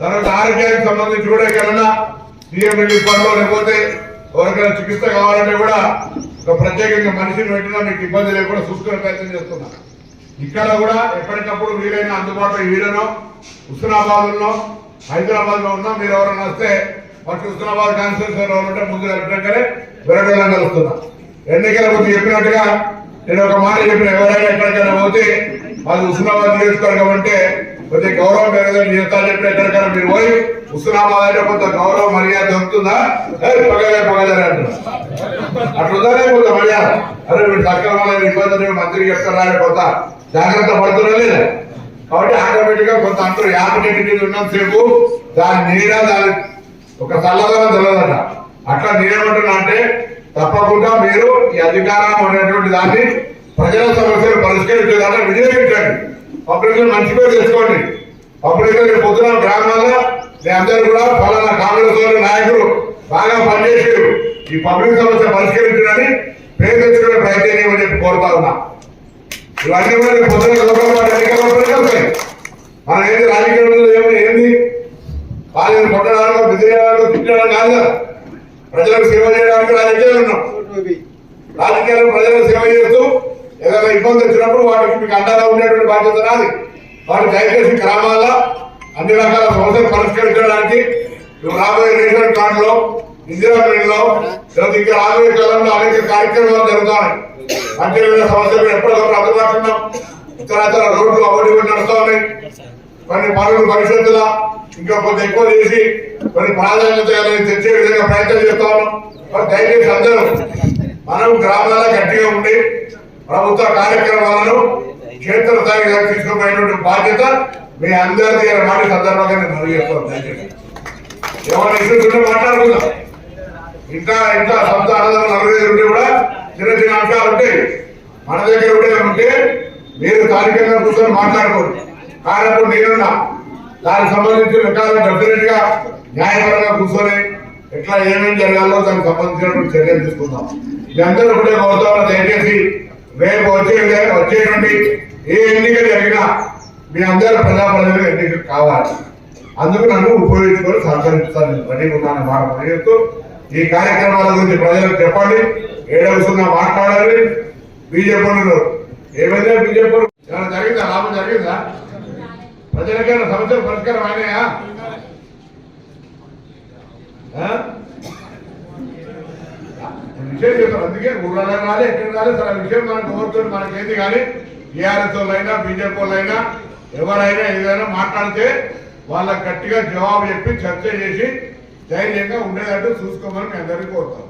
తర్వాత ఆరోగ్యానికి సంబంధించి కూడా ఎక్కడన్నా సీఎం రిలీఫ్ ఫండ్ లేకపోతే ఎవరికైనా చికిత్స కావాలంటే కూడా ఒక ప్రత్యేకంగా మనిషిని పెట్టినా మీకు ఇబ్బంది లేకుండా చూసుకునే ప్రయత్నం చేస్తున్నా. ఇక్కడ కూడా ఎప్పటికప్పుడు వీలైన అందుబాటులో వీడనో హుస్నాబాద్ ఉన్నాం. హైదరాబాద్లో ఉన్నా. మీరు ఎవరైనా వస్తే ఫస్ట్ హుస్నాబాద్ కాన్స్టిట్యూషన్ ఉంటే ముందు వెంటనే విరగలని వస్తున్నా ఎన్నికల ముందు చెప్పినట్టుగా నేను ఒక మాట చెప్పిన ఎవరైనా ఎక్కడికైనా పోతే అది హుస్నాబాద్ నియోజకవర్గం అంటే ప్రతి గౌరవం పెరగదని జీవితాలు చెప్పిన ఎక్కడికైనా మీరు పోయి హుస్నాబాద్ అంటే కొంత గౌరవ మర్యాద దొరుకుతుందా? పగలే పగలే అంటున్నా అట్లుందనే కొంత మర్యాద అరే మీరు సక్రమమైన ఇబ్బందులు మంత్రి చెప్తారా కొంత జాగ్రత్త పడుతున్నా లేదా? కాబట్టి ఆటోమేటిక్గా కొంత అంటారు యాపటి మీద ఉన్నంతసేపు దాని నీడ దాని ఒక చల్లదనం తెలియదట అట్లా నేనేమంటున్నా అంటే తప్పకుండా మీరు ఈ అధికారం అనేటువంటి దాన్ని ప్రజల సమస్యలు పరిష్కరించేదాన్ని వినియోగించండి. పబ్లిక్ మంచి పేరు తెచ్చుకోండి. పబ్లిక్ పొద్దున గ్రామాల్లో మీ అందరూ కూడా ఫలానా కాంగ్రెస్ వాళ్ళ నాయకులు బాగా పనిచేసారు ఈ పబ్లిక్ సమస్య పరిష్కరించడానికి పేరు తెచ్చుకునే ప్రయత్నం చేయమని చెప్పి కోరుతా ఉన్నా. ఇవన్నీ కూడా పొద్దున లోపల మనం ఏంది రాజకీయంలో ఏమి ఏంది? వాళ్ళని కొట్టడానికి విజయవాడలో తిట్టడం కాదు. ప్రజలకు సేవ చేయడానికి రాజకీయాలు ఉన్నాం. రాజకీయాలు ప్రజలకు సేవ చేస్తూ ఏదైనా ఇబ్బంది వచ్చినప్పుడు వాటికి మీకు అండగా ఉండేటువంటి బాధ్యత నాది. వాటి దయచేసి గ్రామాల్లో అన్ని రకాల సమస్యలు పరిష్కరించడానికి రాబోయే రేషన్ కార్డులో ఇందిరా మిల్లులో ఇంకా రాబోయే కాలంలో అనేక కార్యక్రమాలు జరుగుతున్నాయి. అంటే సమస్యలు ఎప్పటికప్పుడు అందుబాటులో ఉన్నాం. రోడ్లు అవన్నీ కూడా నడుస్తా ఉన్నాయి. కొన్ని పనులు భవిష్యత్తులో ఇంకా కొంత ఎక్కువ చేసి కొన్ని ప్రాధాన్యత తెచ్చే విధంగా ప్రయత్నం చేస్తా ఉన్నాం. దయచేసి అందరూ మనం గ్రామాల గట్టిగా ఉండి ప్రభుత్వ కార్యక్రమాలను క్షేత్ర స్థాయిగా తీసుకుపోయినటువంటి బాధ్యత మీ అందరిది మాట సందర్భంగా నేను మనవి చేస్తాను. దయచేసి ఎవరి ఇష్యూస్ ఉంటే మాట్లాడుకుందాం. ఇంకా ఇంకా సొంత అన్నదమ్ములు నలుగురు ఉంటే కూడా చిన్న చిన్న అంశాలు ఉంటాయి మన దగ్గర కూడా ఉంటే మీరు స్థానికంగా కూర్చొని మాట్లాడుకోండి కానప్పుడు నేనున్నా. దానికి సంబంధించిన విధానం డెఫినెట్గా న్యాయపరంగా కూర్చొని ఎట్లా ఏమేమి జరగాలో దానికి సంబంధించినటువంటి చర్యలు తీసుకుందాం. మీరందరూ కూడా కోరుతామని దయచేసి రేపు వచ్చే వచ్చేటువంటి ఏ ఎన్నిక జరిగినా మీ అందరూ ప్రజాప్రతినిధులు ఎన్నిక కావాలి. అందుకు నన్ను ఉపయోగించుకొని సహకరిస్తాను. రెడీ ఉన్నాను మాట పనిచేస్తూ ఈ కార్యక్రమాల గురించి ప్రజలకు చెప్పండి. ఏడవస్తున్నా మాట్లాడాలి. బీజేపీ ఏమైనా బీజేపీ జరిగిందా? లాభం జరిగిందా? ప్రజలకైనా సమస్యలు పరిష్కారం అయినాయా? విషయం చెప్తారు అందుకే ఊళ్ళో రాలే ఎక్కడ రాలే సరే ఆ విషయం మనకు కోరుతుంది మనకేంది కానీ టీఆర్ఎస్ వాళ్ళైనా బీజేపీ వాళ్ళైనా ఎవరైనా ఏదైనా మాట్లాడితే వాళ్ళకి గట్టిగా జవాబు చెప్పి చర్చ చేసి ధైర్యంగా ఉండేటట్టు చూసుకోమని మీ అందరికీ కోరుతాం